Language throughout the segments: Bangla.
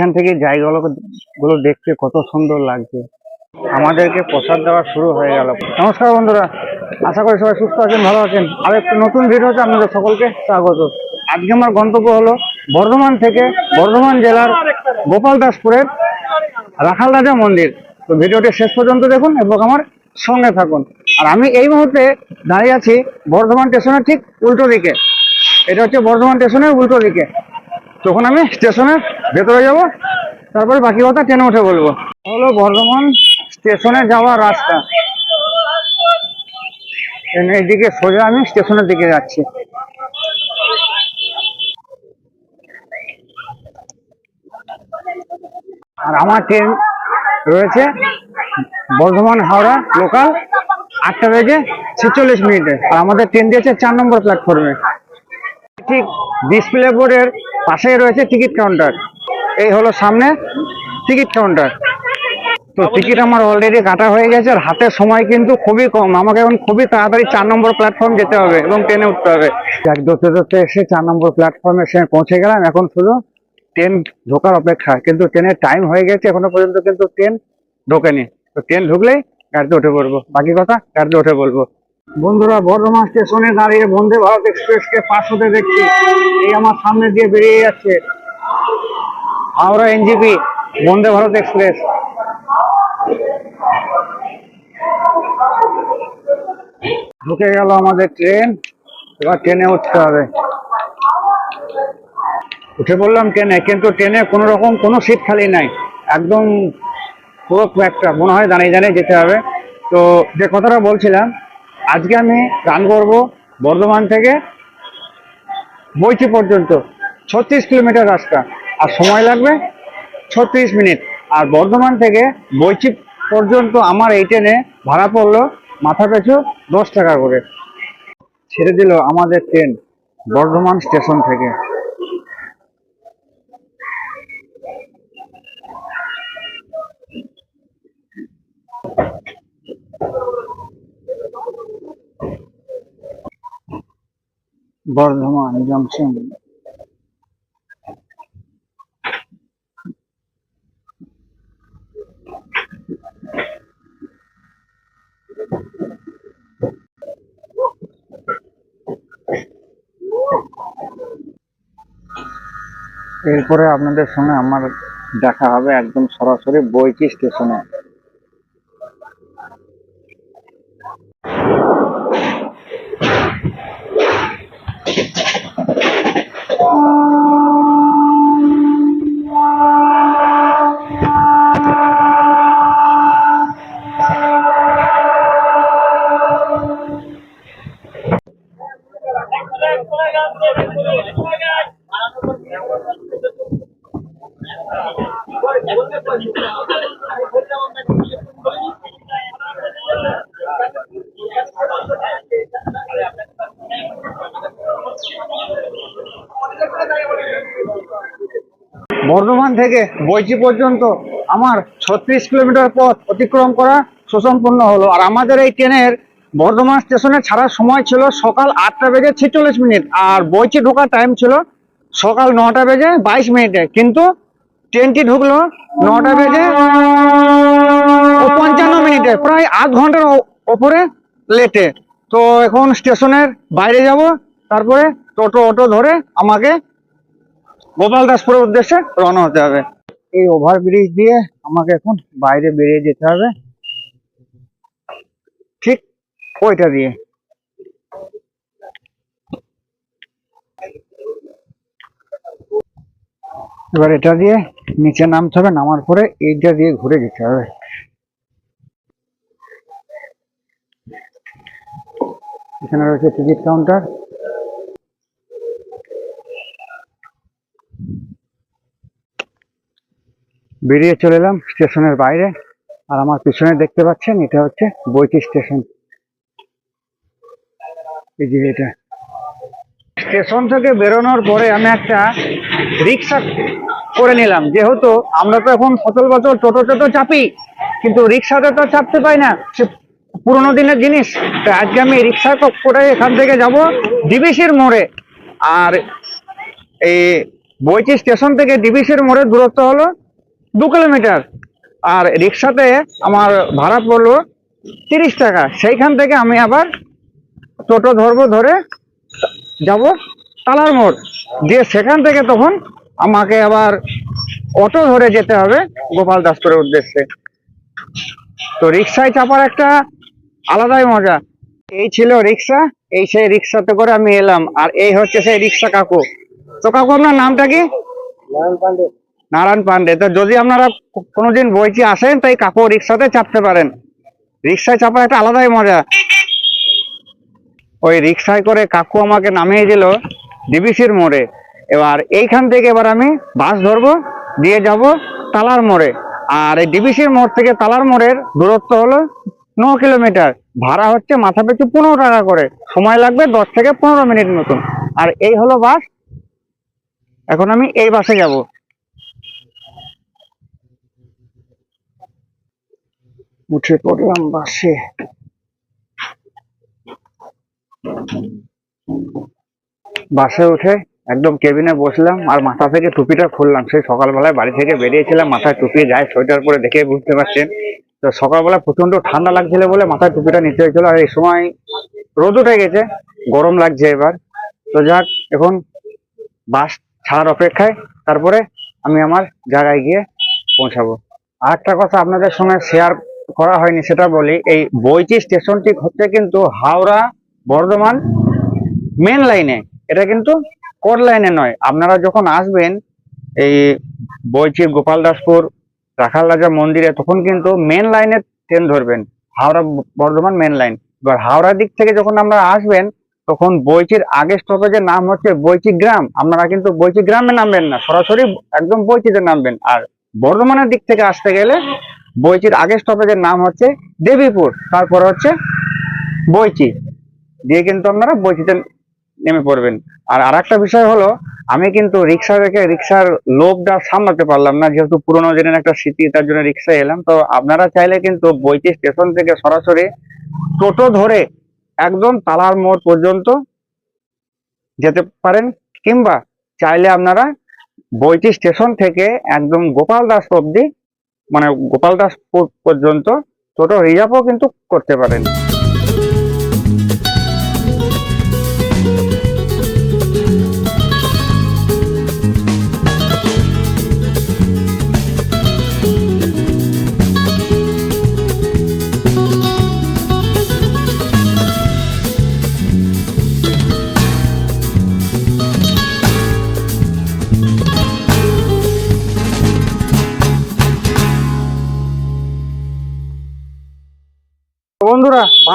এখান থেকে জায়গাগুলো গুলো দেখতে কত সুন্দর লাগছে। আমাদেরকে প্রসাদ দেওয়া শুরু হয়ে গেল। নমস্কার বন্ধুরা, আশা করি সবাই সুস্থ আছেন, ভালো আছেন। আর একটু নতুন ভিডিওতে আপনাদের সকলকে স্বাগত। আজকে আমার গন্তব্য হলো বর্ধমান থেকে বর্ধমান জেলার গোপালদাসপুরের রাখাল রাজা মন্দির। তো ভিডিওটি শেষ পর্যন্ত দেখুন এবং আমার সঙ্গে থাকুন। আর আমি এই মুহূর্তে দাঁড়িয়ে আছি বর্ধমান স্টেশনের ঠিক উল্টো দিকে। এটা হচ্ছে বর্ধমান স্টেশনের উল্টো দিকে। তখন আমি স্টেশনের ভেতরে যাব, তারপরে বাকি কথা ট্রেনে উঠে বলব। হলো বর্ধমান স্টেশনে যাওয়ার রাস্তা। এন- এইদিকে সোজা আমি স্টেশনের দিকে যাচ্ছি। আর আমার ট্রেন রয়েছে বর্ধমান হাওড়া লোকাল আটটা বেজে ছেচল্লিশ মিনিটে। আর আমাদের ট্রেন দিয়েছে চার নম্বর প্ল্যাটফর্মে ঠিক ডিসপ্লে বোর্ডের পাশেই রয়েছে টিকিট কাউন্টার এই হলো সামনে টিকিট কাউন্টার তো টিকিট আমার অলরেডি কাটা হয়ে গেছে আর হাতে সময় কিন্তু খুবই কম। আমাকে এখন খুবই তাড়াতাড়ি চার নম্বর প্ল্যাটফর্ম যেতে হবে এবং ট্রেনে উঠতে হবে। এক দৌড়তে দৌড়তে এসে চার নম্বর প্ল্যাটফর্মে এসে পৌঁছে গেলাম। এখন শুধু ট্রেন ঢোকার অপেক্ষা। কিন্তু ট্রেনের টাইম হয়ে গেছে এখনও পর্যন্ত কিন্তু ট্রেন ঢোকেনি। তো ট্রেন ঢুকলেই গাড়িতে উঠে পড়ব। বাকি কথা গাড়িতে উঠে বলব। বন্ধুরা বর্ধমান স্টেশনে দাঁড়িয়ে বন্দে ভারত এক্সপ্রেসকে পাশ হতে দেখছি। এই আমার সামনে দিয়ে বেরিয়ে যাচ্ছে হাওড়া এনজিপি বন্দে ভারত এক্সপ্রেস। ঢুকে গেল আমাদের ট্রেন, এবার ট্রেনে উঠতে হবে। উঠে পড়লাম ট্রেনে, কিন্তু ট্রেনে কোনো রকম কোনো সিট খালি নাই। একদম পুরো একটা, মনে হয় দাঁড়িয়ে দাঁড়িয়ে যেতে হবে। তো যে কথাটা বলছিলাম আজকে আমি রান করব বর্ধমান থেকে বইচি পর্যন্ত। ছত্রিশ কিলোমিটার রাস্তা। আর সময় লাগবে ছত্রিশ মিনিট। আর বর্ধমান থেকে বইচি পর্যন্ত আমার এই ট্রেনে ভাড়া পড়ল মাথা পিছু দশ টাকা করে। ছেড়ে দিল আমাদের ট্রেন বর্ধমান স্টেশন থেকে। বর্ধমান জংশন। এরপরে আপনাদের সঙ্গে আমার দেখা হবে একদম সরাসরি বইকি স্টেশনে। বর্ধমান থেকে বইচি পর্যন্ত আমার ছত্রিশ কিলোমিটার পথ অতিক্রম করা শোষণপূর্ণ হলো। আর আমাদের এই ট্রেনের বর্ধমান স্টেশনে ছাড়ার সময় ছিল সকাল আটটা বেজে ছেচল্লিশ মিনিট, আর বইচি ঢোকার টাইম ছিল সকাল নটা বেজে বাইশ মিনিটে। কিন্তু ট্রেনটি ঢুকলো নটা বেজে পঞ্চান্ন মিনিটে, প্রায় আধ ঘণ্টার ওপরে লেটে। তো এখন স্টেশনের বাইরে যাব, তারপরে টোটো অটো ধরে আমাকে গোপাল গোপালদাসপুরের উদ্দেশ্যে রওনা হতে হবে। এই ওভারব্রিজ দিয়ে আমাকে এখন বাইরে বেরিয়ে যেতে হবে, ঠিক ওইটা দিয়ে। এবার এটা দিয়ে নিচে নামতে হবে, নামার পরে এইটা দিয়ে ঘুরে যেতে হবে। এখানে রয়েছে টিকিট কাউন্টার বেরিয়ে চলে এলাম স্টেশনের বাইরে, আর আমার পিছনে দেখতে পাচ্ছেন, এটা হচ্ছে বইটি স্টেশন। এই যে এটা। স্টেশন থেকে বেরোনোর পরে আমি একটা রিক্সা করে নিলাম। যেহেতু আমরা তো এখন সচল বছর টোটো টোটো চাপি, কিন্তু রিক্সাতে তো চাপতে পাই না। সে পুরোনো দিনের জিনিস। তো আজকে আমি রিক্সা করে এখান থেকে যাব? ডিবিসির মোড়ে। আর এই বইচি স্টেশন থেকে ডিবিসির মোড়ের দূরত্ব হলো দু কিলোমিটার। আর রিক্সাতে আমার ভাড়া পড়ল তিরিশ টাকা। সেইখান থেকে আমি আবার টোটো ধরবো ধরে যাব তালার মোড়। দিয়ে সেখান থেকে তখন আমাকে আবার অটো ধরে যেতে হবে গোপাল দাসপুরের উদ্দেশ্যে। তো রিক্সায় চাপার একটা আলাদাই মজা। এই ছিল রিক্সা এই সেই রিক্সাতে করে আমি এলাম। আর এই হচ্ছে সেই রিক্সা কাকু। তো কাকু আপনার নামটা কি? নারায়ণ পান্ডে। তো যদি আপনারা কোনোদিন বইচি আসেন তাই কাকু রিক্সাতে চাপতে পারেন। রিক্সায় চাপার একটা আলাদাই মজা। ওই রিক্সায় করে কাকু আমাকে নামিয়ে দিল। ডিবিসির মোড়ে। এবার এইখান থেকে এবার আমি বাস ধরবো, দিয়ে যাব তালার মোড়ে। আর এই ডিবিসির মোড় থেকে তালার মোড়ের দূরত্ব হলো ন কিলোমিটার। ভাড়া হচ্ছে মাথা পিছু পনেরো টাকা করে। সময় লাগবে দশ থেকে পনেরো মিনিট মতন। আর এই হলো বাস। এখন আমি এই বাসে যাব। উঠে পড়লাম বাসে। বাসে উঠে একদম কেবিনে বসলাম আর মাথা থেকে টুপিটা খুললাম। সেই সকালবেলায় বাড়ি থেকে বেরিয়েছিলাম, মাথায় টুপি যায় সোয়েটার পরে দেখে বুঝতে পারছেন। তো সকালবেলা প্রচণ্ড ঠান্ডা লাগছিল বলে মাথায় টুপিটা নিতে হয়েছিল আর এই সময় রোদ উঠে গেছে, গরম লাগছে এবার। তো যাক, এখন বাস ছাড়ার অপেক্ষায়, তারপরে আমি আমার জায়গায় গিয়ে পৌঁছাবো। আর একটা কথা আপনাদের সঙ্গে শেয়ার করা হয়নি, সেটা বলি, এই বইটি স্টেশনটি হচ্ছে কিন্তু হাওড়া বর্ধমান মেন লাইনে এটা কিন্তু কোর লাইনে নয়। আপনারা যখন আসবেন এই বইচি গোপালদাসপুর রাখাল রাজা মন্দিরে, তখন কিন্তু মেন লাইনে ট্রেন ধরবেন। হাওড়া বর্ধমান মেন লাইন এবার হাওড়া দিক থেকে যখন আপনারা আসবেন, তখন বইচির আগে স্টপেজের নাম হচ্ছে বইচি গ্রাম। আপনারা কিন্তু বইচি গ্রামে নামবেন না, সরাসরি একদম বইচিতে নামবেন। আর বর্ধমানের দিক থেকে আসতে গেলে বইচির আগে স্টপেজের নাম হচ্ছে দেবীপুর, তারপর হচ্ছে বইচি দিয়ে কিন্তু আপনারা বইচিতে নেমে পড়বেন। আর আরেকটা বিষয় হলো, আমি কিন্তু রিক্সা রেখে রিক্সার লোভটা সামলাতে পারলাম না, যেহেতু পুরোনো দিনের একটা স্মৃতি, তার জন্য রিক্সায় এলাম। তো আপনারা চাইলে কিন্তু বইটি স্টেশন থেকে সরাসরি টোটো ধরে একদম তালার মোড় পর্যন্ত যেতে পারেন, কিংবা চাইলে আপনারা বইটি স্টেশন থেকে একদম গোপাল দাস অব্দি মানে গোপাল দাস পর্যন্ত টোটো রিজার্ভও কিন্তু করতে পারেন।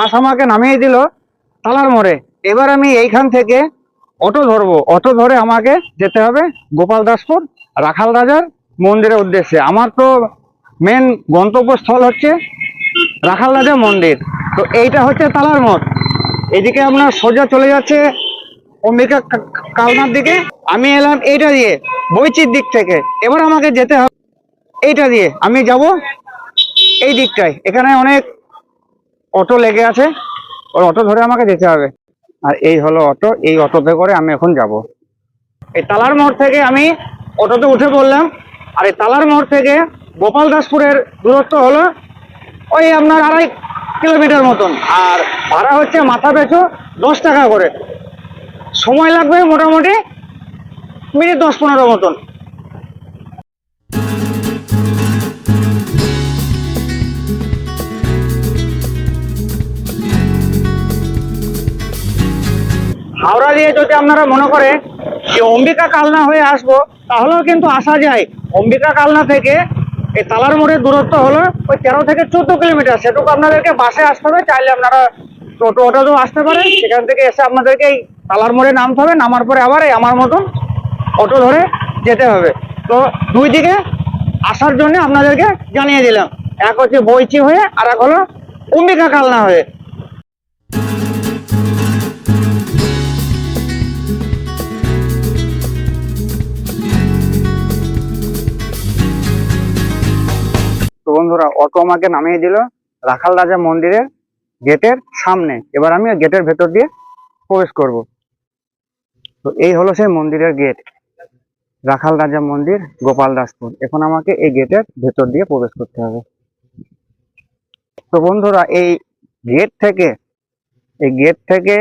বাস আমাকে নামিয়ে দিল তালার মোড়ে। এবার আমি এইখান থেকে অটো ধরবো। অটো ধরে আমাকে যেতে হবে গোপাল দাসপুর, রাখাল রাজার মন্দিরের উদ্দেশ্যে। আমার তো মেন গন্তব্যস্থল হচ্ছে রাখাল রাজা মন্দির। তো এইটা হচ্ছে তালার মোড়। এদিকে আপনার সোজা চলে যাচ্ছে অম্বিকা কালনার দিকে। আমি এলাম এইটা দিয়ে, বইচির দিক থেকে। এবার আমাকে যেতে হবে এইটা দিয়ে। আমি যাব এই দিকটায়। এখানে অনেক অটো লেগে আছে। ওই অটো ধরে আমাকে যেতে হবে। আর এই হলো অটো, এই অটোতে করে আমি এখন যাব। এই তালার মোড় থেকে আমি অটোতে উঠে পড়লাম। আর এই তালার মোড় থেকে গোপাল দাসপুরের দূরত্ব হলো ওই আপনার আড়াই কিলোমিটার মতন। আর ভাড়া হচ্ছে মাথা পেছু দশ টাকা করে। সময় লাগবে মোটামুটি মিনিট দশ পনেরো মতন। দিয়ে যদি আপনারা মনে করে যে অম্বিকা কালনা হয়ে আসব, তাহলেও কিন্তু আসা যায়। অম্বিকা কালনা থেকে এই তালার মোড়ের দূরত্ব হলো ওই তেরো থেকে চোদ্দ কিলোমিটার। সেটুকু আপনাদেরকে বাসে আসতে হবে, চাইলে আপনারা টোটো অটোতেও আসতে পারেন। সেখান থেকে এসে আপনাদেরকে এই তালার মোড়ে নামতে হবে। নামার পরে আবার এই আমার মতন অটো ধরে যেতে হবে। তো দুই দিকে আসার জন্য আপনাদেরকে জানিয়ে দিলাম। এক হচ্ছে বইচি হয়ে আর এক হলো অম্বিকা কালনা হয়ে। বন্ধুরা অটো আমাকে নামিয়ে দিল রাখাল রাজা মন্দিরের গেটের সামনে। এবার আমি গেটের ভেতর দিয়ে প্রবেশ করব। তো এই হলো সেই মন্দিরের গেট, রাখাল রাজা মন্দির, গোপাল দাসপুর। এখন আমাকে এই গেটের ভেতর দিয়ে প্রবেশ করতে হবে। তো বন্ধুরা, এই গেট থেকে, এই গেট থেকে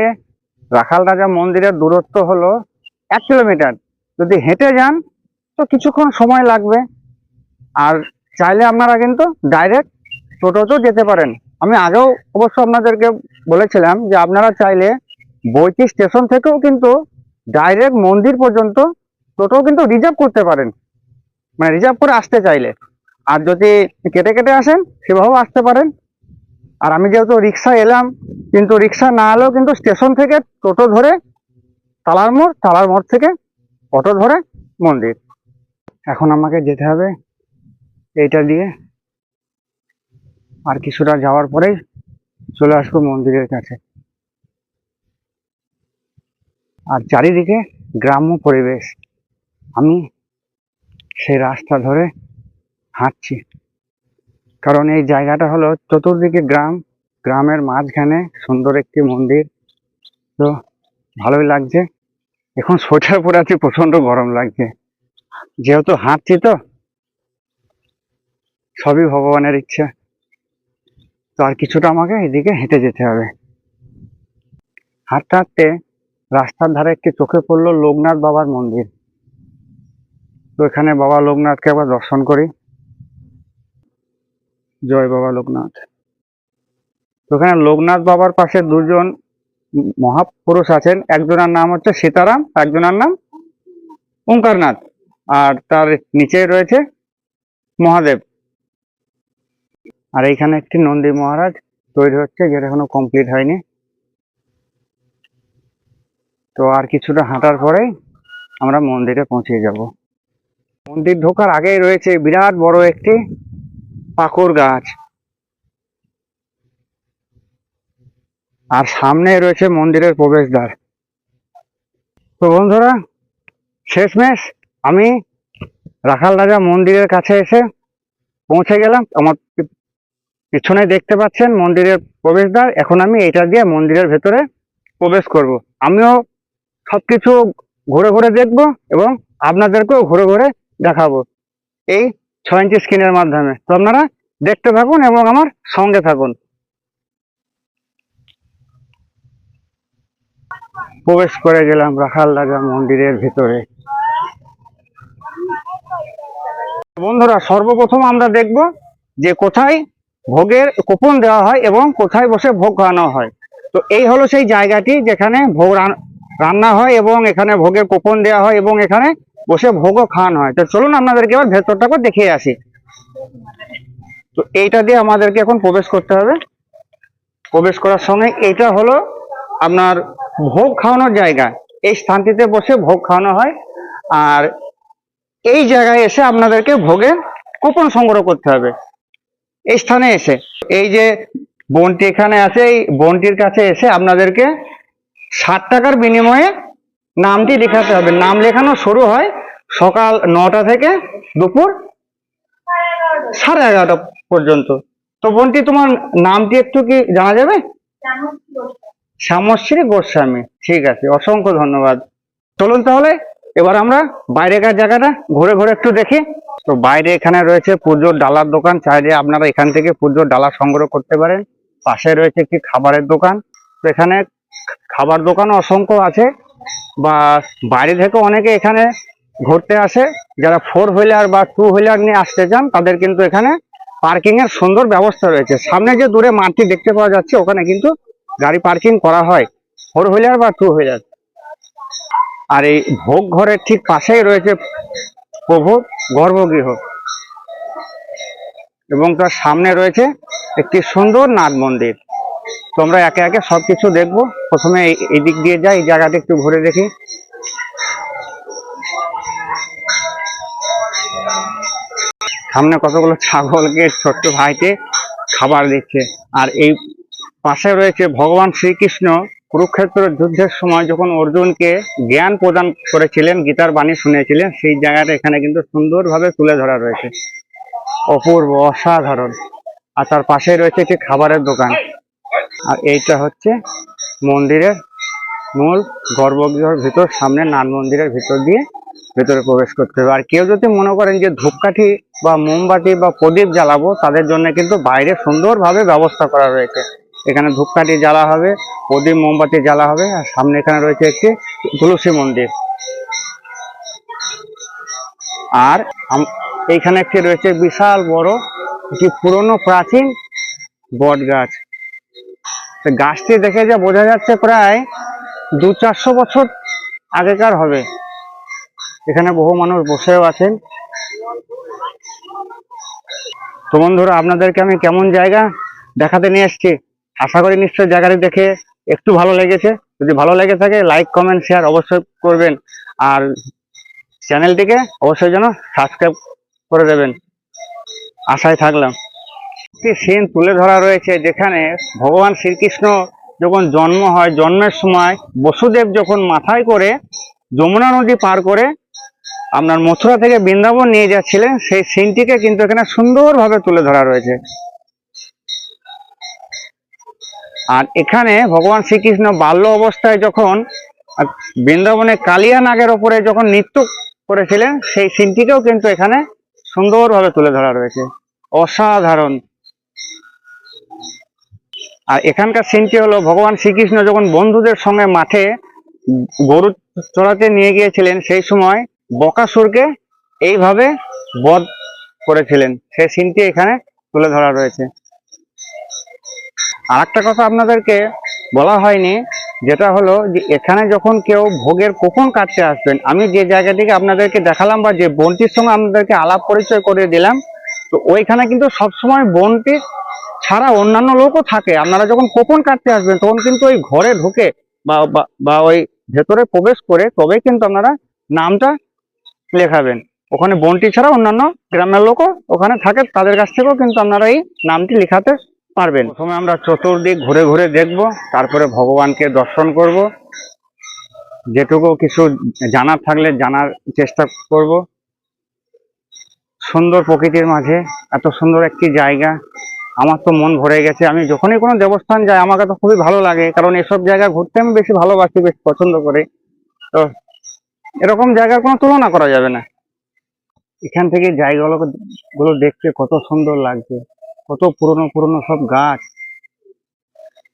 রাখাল রাজা মন্দিরের দূরত্ব হলো এক কিলোমিটার। যদি হেঁটে যান, তো কিছুক্ষণ সময় লাগবে। আর চাইলে আপনারা কিন্তু ডাইরেক্ট টোটোতেও যেতে পারেন। আমি আগেও অবশ্য আপনাদেরকে বলেছিলাম যে আপনারা চাইলে বইটি স্টেশন থেকেও কিন্তু ডাইরেক্ট মন্দির পর্যন্ত টোটো কিন্তু রিজার্ভ করতে পারেন। মানে রিজার্ভ করে আসতে চাইলে। আর যদি কেটে কেটে আসেন, সেভাবেও আসতে পারেন। আর আমি যেহেতু রিক্সা এলাম, কিন্তু রিক্সা না এলেও কিন্তু স্টেশন থেকে টোটো ধরে তালার মোড় তালার মোড় থেকে অটো ধরে মন্দির। এখন আমাকে যেতে হবে। এইটা দিয়ে আর কিছুটা যাওয়ার পরেই চলে আসব মন্দিরের কাছে। আর চারিদিকে গ্রাম্য পরিবেশ। আমি সেই রাস্তা ধরে হাঁটছি। কারণ এই জায়গাটা হলো চতুর্দিকে গ্রাম। গ্রামের মাঝখানে সুন্দর একটি মন্দির। তো ভালোই লাগছে। এখন সোয়েটার পরে আছি প্রচণ্ড গরম লাগছে। যেহেতু হাঁটছি তো সবই ভগবানের ইচ্ছা। তো আর কিছুটা আমাকে এদিকে হেঁটে যেতে হবে। হাঁটতে হাঁটতে রাস্তার ধারে একটি চোখে পড়ল লোকনাথ বাবার মন্দির। তো এখানে বাবা লোকনাথকে আবার দর্শন করি। জয় বাবা লোকনাথ। তো এখানে লোকনাথ বাবার পাশে দুজন মহাপুরুষ আছেন। একজনের নাম হচ্ছে সীতারাম, একজনের নাম ওঙ্কারনাথ। আর তার নিচে রয়েছে মহাদেব। আর এইখানে একটি নন্দী মহারাজ তৈরি হচ্ছে, যেটা এখনও কমপ্লিট হয়নি। তো আর কিছুটা হাঁটার পরেই আমরা মন্দিরে পৌঁছে যাব। মন্দির ঢোকার আগেই রয়েছে বিরাট বড় একটি পাকুর গাছ। আর সামনে রয়েছে মন্দিরের প্রবেশদ্বার। তো বন্ধুরা, শেষমেশ আমি রাখাল রাজা মন্দিরের কাছে এসে পৌঁছে গেলাম। আমার পিছনে দেখতে পাচ্ছেন মন্দিরের প্রবেশদ্বার। এখন আমি এটা দিয়ে মন্দিরের ভেতরে প্রবেশ করব। আমিও সব কিছু ঘুরে ঘুরে দেখব এবং আপনাদেরকেও ঘুরে ঘুরে দেখাবো এই ছয় ইঞ্চি স্ক্রিনের মাধ্যমে। তো আপনারা দেখতে থাকুন এবং আমার সঙ্গে থাকুন। প্রবেশ করে গেলাম রাখাল রাজা মন্দিরের ভেতরে। বন্ধুরা, সর্বপ্রথম আমরা দেখব যে কোথায় ভোগের কুপন দেওয়া হয় এবং কোথায় বসে ভোগ খাওয়ানো হয়। তো এই হলো সেই জায়গাটি যেখানে ভোগ রান- রান্না হয় এবং এখানে ভোগের কুপন দেওয়া হয় এবং এখানে বসে ভোগও খাওয়ানো হয়। তো চলুন আপনাদেরকে এবার ভেতরটাকে দেখিয়ে আসি। তো এইটা দিয়ে আমাদেরকে এখন প্রবেশ করতে হবে। প্রবেশ করার সঙ্গে এইটা হলো আপনার ভোগ খাওয়ানোর জায়গা। এই স্থানটিতে বসে ভোগ খাওয়ানো হয়। আর এই জায়গায় এসে আপনাদেরকে ভোগের কুপন সংগ্রহ করতে হবে। এই স্থানে এসে। এই যে বনটি এখানে আছে, এই বনটির কাছে এসে আপনাদেরকে ষাট টাকার বিনিময়ে নামটি লেখাতে হবে। নাম লেখানো শুরু হয় সকাল নটা থেকে দুপুর সাড়ে এগারোটা পর্যন্ত। তো বোনটি তোমার নামটি একটু কি জানা যাবে? শ্যামশ্রী গোস্বামী। ঠিক আছে, অসংখ্য ধন্যবাদ। চলুন তাহলে, এবার আমরা বাইরেকার জায়গাটা ঘুরে ঘুরে একটু দেখি। তো বাইরে এখানে রয়েছে পুজোর ডালার দোকান। চাইলে আপনারা এখান থেকে পুজোর ডালা সংগ্রহ করতে পারেন। পাশে রয়েছে একটি খাবারের দোকান। তো এখানে খাবার দোকানও অসংখ্য আছে বা বাইরে থেকে অনেকে এখানে ঘুরতে আসে। যারা ফোর হুইলার বা টু হুইলার নিয়ে আসতে চান, তাদের কিন্তু এখানে পার্কিং এর সুন্দর ব্যবস্থা রয়েছে। সামনে যে দূরে মাঠটি দেখতে পাওয়া যাচ্ছে, ওখানে কিন্তু গাড়ি পার্কিং করা হয়। ফোর হুইলার বা টু হুইলার আর এই ভোগ ঘরের ঠিক পাশেই রয়েছে প্রভু গর্ভগৃহ। এবং তার সামনে রয়েছে একটি সুন্দর নাট মন্দির। তো আমরা একে একে সবকিছু দেখব। প্রথমে এই- এই দিক দিয়ে যাই, এই জায়গাটা একটু ঘুরে দেখি। সামনে কতগুলো ছাগলকে, ছোট্ট ভাইকে খাবার দিচ্ছে। আর এই পাশে রয়েছে ভগবান শ্রীকৃষ্ণ। কুরুক্ষেত্র যুদ্ধের সময় যখন অর্জুনকে জ্ঞান প্রদান করেছিলেন, গীতার বাণী শুনেছিলেন সেই জায়গাটা এখানে কিন্তু সুন্দরভাবে তুলে ধরা রয়েছে। অপূর্ব, অসাধারণ। আর তার পাশে রয়েছে একটি খাবারের দোকান। আর এইটা হচ্ছে মন্দিরের মূল গর্ভগৃহর ভিতর, সামনে নান মন্দিরের ভিতর দিয়ে ভেতরে প্রবেশ করতে হবে। আর কেউ যদি মনে করেন যে ধূপকাঠি বা মোমবাতি বা প্রদীপ জ্বালাবো, তাদের জন্য কিন্তু বাইরে সুন্দরভাবে ব্যবস্থা করা রয়েছে। এখানে ধূপকাঠি জ্বালা হবে, প্রদীপ মোমবাতি জ্বালা হবে, আর সামনে এখানে রয়েছে একটি তুলসী মন্দির। আর এইখানে একটি রয়েছে বিশাল বড়, একটি পুরনো প্রাচীন বট গাছ গাছটি দেখে যা বোঝা যাচ্ছে প্রায় দু চারশো বছর আগেকার হবে। এখানে বহু মানুষ বসেও আছেন। তো বন্ধুরা, আপনাদেরকে আমি কেমন জায়গা দেখাতে নিয়ে এসেছি? আশা করি নিশ্চয়ই জায়গাটি দেখে একটু ভালো লেগেছে। যদি ভালো লেগে থাকে লাইক কমেন্ট শেয়ার অবশ্যই করবেন। আর চ্যানেলটিকে অবশ্যই যেন সাবস্ক্রাইব করে দেবেন। আশায় থাকলাম। একটি সিন তুলে ধরা রয়েছে যেখানে ভগবান শ্রীকৃষ্ণ যখন জন্ম হয়, জন্মের সময় বসুদেব যখন মাথায় করে যমুনা নদী পার করে আপনার মথুরা থেকে বৃন্দাবন নিয়ে যাচ্ছিলেন, সেই সিনটিকে কিন্তু এখানে সুন্দরভাবে তুলে ধরা রয়েছে। আর এখানে ভগবান শ্রীকৃষ্ণ বাল্য অবস্থায় যখন বৃন্দাবনে কালিয়া নাগের ওপরে যখন নৃত্য করেছিলেন, সেই সিনটিকেও কিন্তু এখানে সুন্দরভাবে তুলে ধরা রয়েছে। অসাধারণ। আর এখানকার সিনটি হলো, ভগবান শ্রীকৃষ্ণ যখন বন্ধুদের সঙ্গে মাঠে গরু চড়াতে নিয়ে গিয়েছিলেন, সেই সময় বকাসুরকে এইভাবে বধ করেছিলেন। সেই সিনটি এখানে তুলে ধরা রয়েছে। আর একটা কথা আপনাদেরকে বলা হয়নি, যেটা হলো যে এখানে যখন কেউ ভোগের কখন কাটতে আসবেন, আমি যে জায়গাটিকে আপনাদেরকে দেখালাম বা যে বনটির সঙ্গে আপনাদেরকে আলাপ পরিচয় করে দিলাম, তো ওইখানে কিন্তু সবসময় বনটি ছাড়া অন্যান্য লোকও থাকে। আপনারা যখন কোপন কাটতে আসবেন, তখন কিন্তু ওই ঘরে ঢুকে বা- বা ওই ভেতরে প্রবেশ করে তবেই কিন্তু আপনারা নামটা লেখাবেন। ওখানে বনটি ছাড়া অন্যান্য গ্রামের লোকও ওখানে থাকে, তাদের কাছ থেকেও কিন্তু আপনারা এই নামটি লেখাতে পারবেন। প্রথমে আমরা চতুর্দিক ঘুরে ঘুরে দেখব, তারপরে ভগবানকে দর্শন করব। যেটুকু কিছু জানার থাকলে জানার চেষ্টা করব। সুন্দর প্রকৃতির মাঝে, এত সুন্দর একটি জায়গা। আমার তো মন ভরে গেছে। আমি যখনই কোনো দেবস্থান যাই, আমাকে তো খুবই ভালো লাগে। কারণ এসব জায়গা ঘুরতে আমি বেশি ভালোবাসি, বেশ পছন্দ করি। তো এরকম জায়গার কোনো তুলনা করা যাবে না। এখান থেকে জায়গাগুলো গুলো দেখতে কত সুন্দর লাগছে। কত পুরনো পুরনো সব গাছ।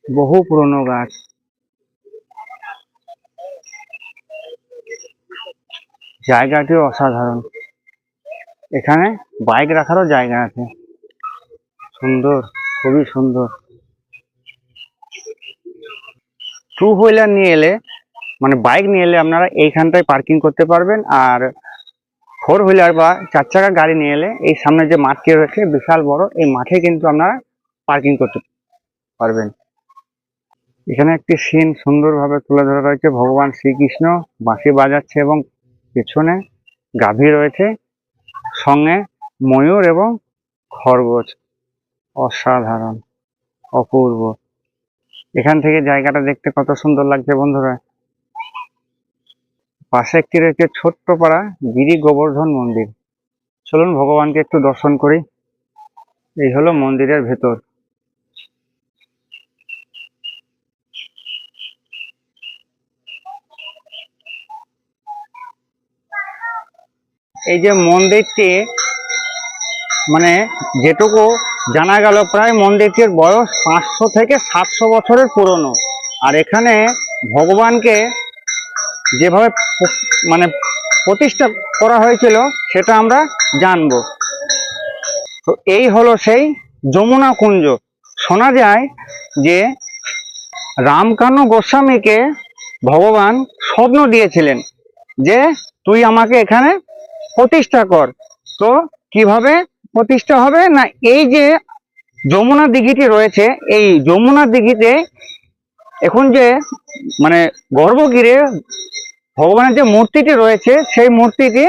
বহু পুরনো গাছ। জায়গাটি অসাধারণ। এখানে বাইক রাখারও জায়গা আছে। সুন্দর, খুবই সুন্দর। টু হুইলার নিয়ে এলে মানে বাইক নিয়ে এলে আপনারা এইখানটায় পার্কিং করতে পারবেন আর ফোর হুইলার বা চার চাকা গাড়ি নিয়ে এলে এই সামনে যে মাঠটি রয়েছে, বিশাল বড়, এই মাঠে কিন্তু আপনারা পার্কিং করতে পারবেন। এখানে একটি সিন সুন্দরভাবে তুলে ধরা রয়েছে। ভগবান শ্রীকৃষ্ণ বাঁশি বাজাচ্ছে এবং পেছনে গাভী রয়েছে, সঙ্গে ময়ূর এবং খরগোশ। অসাধারণ, অপূর্ব। এখান থেকে জায়গাটা দেখতে কত সুন্দর লাগছে বন্ধুরা। পাশে একটি রয়েছে ছোট্ট পাড়া, গিরি গোবর্ধন মন্দির। চলুন ভগবানকে একটু দর্শন করি। এই হলো মন্দিরের ভেতর। এই যে মন্দিরটি মানে যেটুকু জানা গেল, প্রায় মন্দিরটির বয়স পাঁচশো থেকে সাতশো বছরের পুরনো। আর এখানে ভগবানকে যেভাবে মানে প্রতিষ্ঠা করা হয়েছিল, সেটা আমরা জানব। তো এই হলো সেই যমুনা কুঞ্জ। শোনা যায় যে রামকানু গোস্বামীকে ভগবান স্বপ্ন দিয়েছিলেন যে তুই আমাকে এখানে প্রতিষ্ঠা কর। তো কীভাবে প্রতিষ্ঠা হবে? না, এই যে যমুনা দিঘিটি রয়েছে, এই যমুনা দিঘিতে এখন যে মানে গর্ভগিরে ভগবানের যে মূর্তিটি রয়েছে, সেই মূর্তিটি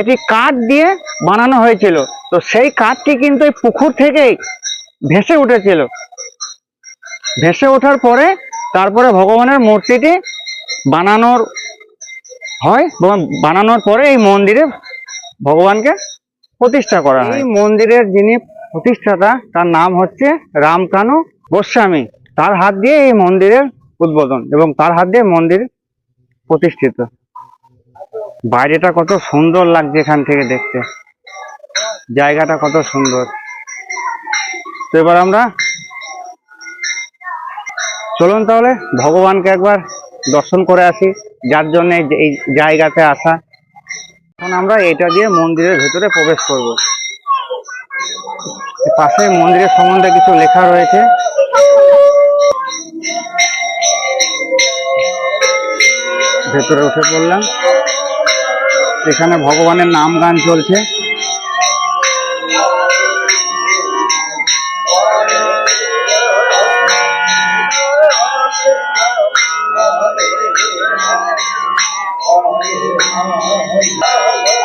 এটি কাঠ দিয়ে বানানো হয়েছিল। তো সেই কাঠটি কিন্তু এই পুকুর থেকেই ভেসে উঠেছিল। ভেসে ওঠার পরে তারপরে ভগবানের মূর্তিটি বানানোর হয়। বানানোর পরে এই মন্দিরে ভগবানকে প্রতিষ্ঠা করা হয়। এই মন্দিরের যিনি প্রতিষ্ঠাতা, তার নাম হচ্ছে রামকানু গোস্বামী। তার হাত দিয়ে এই মন্দিরের উদ্বোধন এবং তার হাত দিয়ে মন্দির প্রতিষ্ঠিত। বাইরেটা কত সুন্দর লাগছে এখান থেকে দেখতে। জায়গাটা কত সুন্দর। তো এবার আমরা চলুন তাহলে, ভগবানকে একবার দর্শন করে আসি, যার জন্য এই জায়গাতে আসা। এখন আমরা এটা দিয়ে মন্দিরের ভেতরে প্রবেশ করব। পাশে মন্দিরের সম্বন্ধে কিছু লেখা রয়েছে। ভেতরে উঠে পড়লাম। এখানে ভগবানের নাম গান চলছে।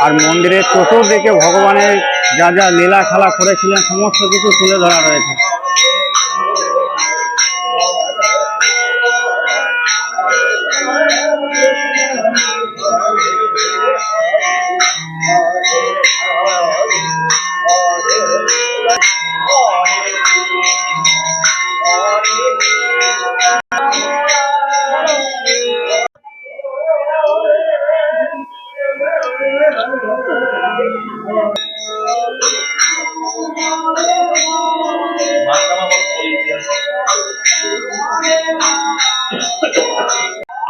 আর মন্দিরের চতুর্দিকে ভগবানের যা যা লীলা খেলা করেছিলেন, সমস্ত কিছু তুলে ধরা রয়েছে।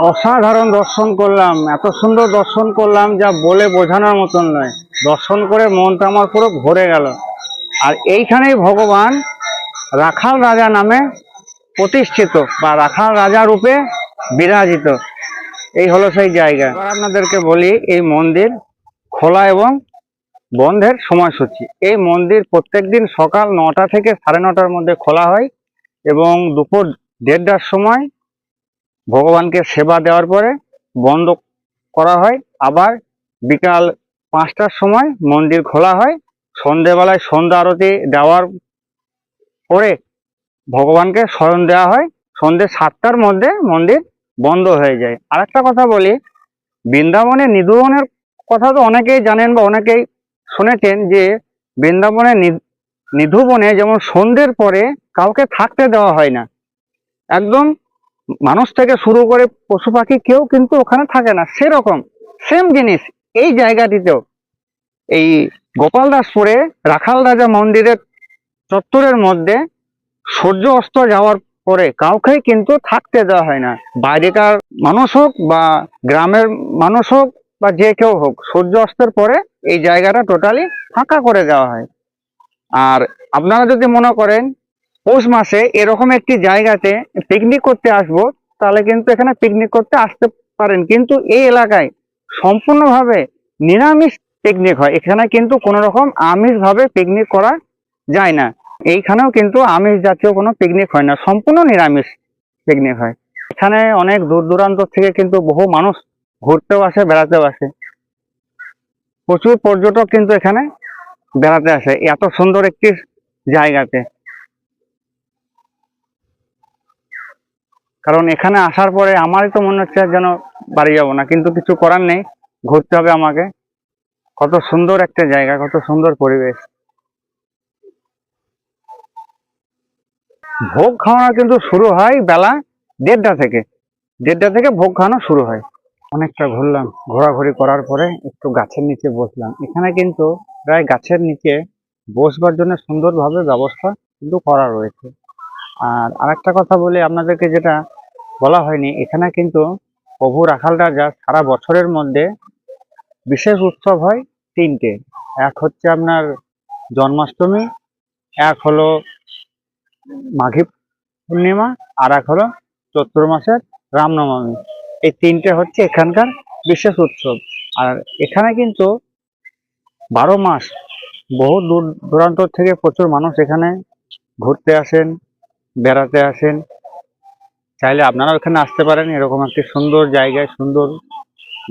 অসাধারণ দর্শন করলাম, এত সুন্দর দর্শন করলাম যা বলে বোঝানোর মতন নয়। দর্শন করে মনটা আমার পুরো ভরে গেল। আর এইখানেই ভগবান রাখাল রাজা নামে প্রতিষ্ঠিত বা রাখাল রাজা রূপে বিরাজিত। এই হলো সেই জায়গা। আপনাদেরকে বলি, এই মন্দির খোলা এবং বন্ধের সময়সূচি। এই মন্দির প্রত্যেকদিন সকাল নটা থেকে সাড়ে নটার মধ্যে খোলা হয় এবং দুপুর দেড়টার সময় ভগবানকে সেবা দেওয়ার পরে বন্ধ করা হয়। আবার বিকাল পাঁচটার সময় মন্দির খোলা হয়। সন্ধেবেলায় সন্ধ্যা আরতি দেওয়ার পরে ভগবানকে স্মরণ দেওয়া হয়। সন্ধে সাতটার মধ্যে মন্দির বন্ধ হয়ে যায়। আর একটা কথা বলি, বৃন্দাবনে নিধুবনের কথা তো অনেকেই জানেন বা অনেকেই শুনেছেন যে বৃন্দাবনে নিধুবনে যেমন সন্ধ্যের পরে কাউকে থাকতে দেওয়া হয় না। একদম মানুষ থেকে শুরু করে পশু পাখি কেউ কিন্তু ওখানে থাকে না। সেরকম সেম জিনিস এই জায়গাটিতেও। এই গোপালদাসপুরে রাখাল রাজা মন্দিরের চত্বরের মধ্যে সূর্য অস্ত যাওয়ার পরে কাউকে কিন্তু থাকতে দেওয়া হয় না। বাইরেকার মানুষ হোক বা গ্রামের মানুষ হোক বা যে কেউ হোক, সূর্য অস্তের পরে এই জায়গাটা টোটালি ফাঁকা করে দেওয়া হয়। আর আপনারা যদি মনে করেন পৌষ মাসে এরকম একটি জায়গাতে পিকনিক করতে আসব, তাহলে কিন্তু এখানে পিকনিক করতে আসতে পারেন। কিন্তু এই এলাকায় সম্পূর্ণভাবে নিরামিষ পিকনিক হয়। এখানে কিন্তু কোনো রকম আমিষ ভাবে পিকনিক করা যায় না। এইখানেও কিন্তু আমিষ জাতীয় কোনো পিকনিক হয় না। সম্পূর্ণ নিরামিষ পিকনিক হয়। এখানে অনেক দূর দূরান্ত থেকে কিন্তু বহু মানুষ ঘুরতেও আসে, বেড়াতেও আসে। প্রচুর পর্যটক কিন্তু এখানে বেড়াতে আসে। এত সুন্দর একটি জায়গাতে। কারণ এখানে আসার পরে আমারই তো মনে হচ্ছে যেন বাড়ি যাব না, কিন্তু কিছু করার নেই, ঘুরতে হবে আমাকে। কত সুন্দর একটা জায়গা, কত সুন্দর পরিবেশ। ভোগ খাওয়ানো কিন্তু শুরু হয় বেলা দেড়টা থেকে। দেড়টা থেকে ভোগ খাওয়ানো শুরু হয়। অনেকটা ঘুরলাম, ঘোরাঘুরি করার পরে একটু গাছের নিচে বসলাম। এখানে কিন্তু প্রায় গাছের নিচে বসবার জন্য সুন্দরভাবে ব্যবস্থা কিন্তু করা রয়েছে। আর আরেকটা কথা বলি আপনাদেরকে যেটা বলা হয়নি, এখানে কিন্তু প্রভু রাখাল রাজা সারা বছরের মধ্যে বিশেষ উৎসব হয় তিনটে। এক হচ্ছে আপনার জন্মাষ্টমী, এক হলো মাঘী পূর্ণিমা, আর এক হলো চৈত্র মাসের রামনবমী এই তিনটে হচ্ছে এখানকার বিশেষ উৎসব। আর এখানে কিন্তু বারো মাস, বহু দূর দূরান্ত থেকে প্রচুর মানুষ এখানে ঘুরতে আসেন। বেড়াতে আসেন। চাইলে আপনারা ওখানে আসতে পারেন, এরকম একটি সুন্দর জায়গায়, সুন্দর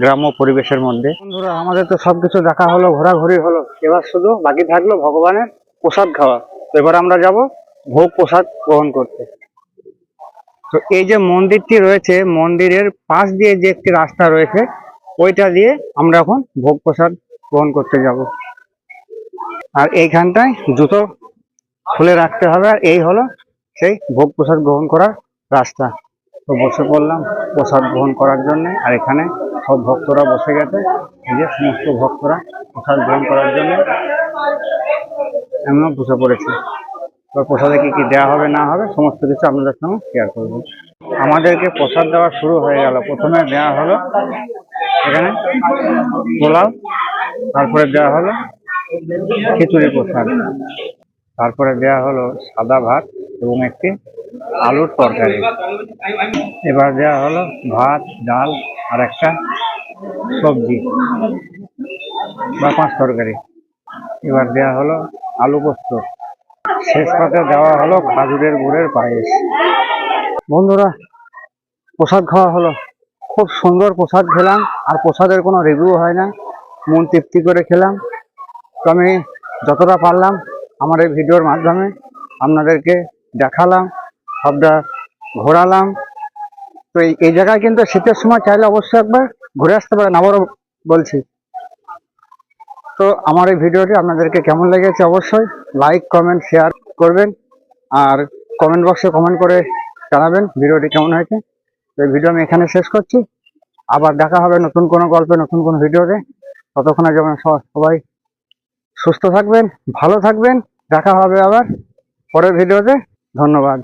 গ্রাম্য পরিবেশের মধ্যে। বন্ধুরা, আমাদের তো সবকিছু দেখা হলো, ঘোরাঘুরি হলো। এবার শুধু বাকি থাকল ভগবানের প্রসাদ খাওয়া। তো এবার আমরা যাব ভোগ প্রসাদ গ্রহণ করতে। তো এই যে মন্দিরটি রয়েছে, মন্দিরের পাশ দিয়ে যে একটি রাস্তা রয়েছে, ওইটা দিয়ে আমরা এখন ভোগ প্রসাদ গ্রহণ করতে যাব। আর এইখানটায় জুতো খুলে রাখতে হবে। আর এই হলো সেই ভোগ প্রসাদ গ্রহণ করার রাস্তা। তো বসে পড়লাম প্রসাদ গ্রহণ করার জন্য আর এখানে সব ভক্তরা বসে গেছে। এই যে সমস্ত ভক্তরা প্রসাদ গ্রহণ করার জন্য। আমিও বসে পড়েছি। তো প্রসাদে কি কি দেওয়া হবে, না হবে, সমস্ত কিছু আপনাদের সঙ্গে শেয়ার করব। আমাদেরকে প্রসাদ দেওয়া শুরু হয়ে গেল। প্রথমে দেওয়া হলো এখানে পোলাও, তারপরে দেওয়া হলো খিচুড়ি প্রসাদ, তারপরে দেওয়া হলো সাদা ভাত এবং একটি আলুর তরকারি। এবার দেওয়া হলো ভাত, ডাল আর একটা সবজি বা পাঁচ তরকারি। এবার দেওয়া হলো আলু পোস্ত। শেষ পাতে দেওয়া হলো খাজুরের গুড়ের পায়েস। বন্ধুরা, প্রসাদ খাওয়া হলো। খুব সুন্দর প্রসাদ খেলাম, আর প্রসাদের কোনো রিভিউ হয় না। মন তৃপ্তি করে খেলাম। তো আমি যতটা পারলাম আমার এই ভিডিওর মাধ্যমে আপনাদেরকে দেখালাম, সবটা ঘোরালাম। তো এই জায়গায় কিন্তু শীতের সময় চাইলে অবশ্যই একবার ঘুরে আসতে পারেন, আবারও বলছি। তো আমার এই ভিডিওটি আপনাদেরকে কেমন লেগেছে অবশ্যই লাইক কমেন্ট শেয়ার করবেন আর কমেন্ট বক্সে কমেন্ট করে জানাবেন ভিডিওটি কেমন হয়েছে। তো এই ভিডিও আমি এখানে শেষ করছি। আবার দেখা হবে নতুন কোনো গল্পে, নতুন কোনো ভিডিওতে। ততক্ষণে যেমন সবাই সুস্থ থাকবেন, ভালো থাকবেন। দেখা হবে আবার পরের ভিডিওতে। ধন্যবাদ।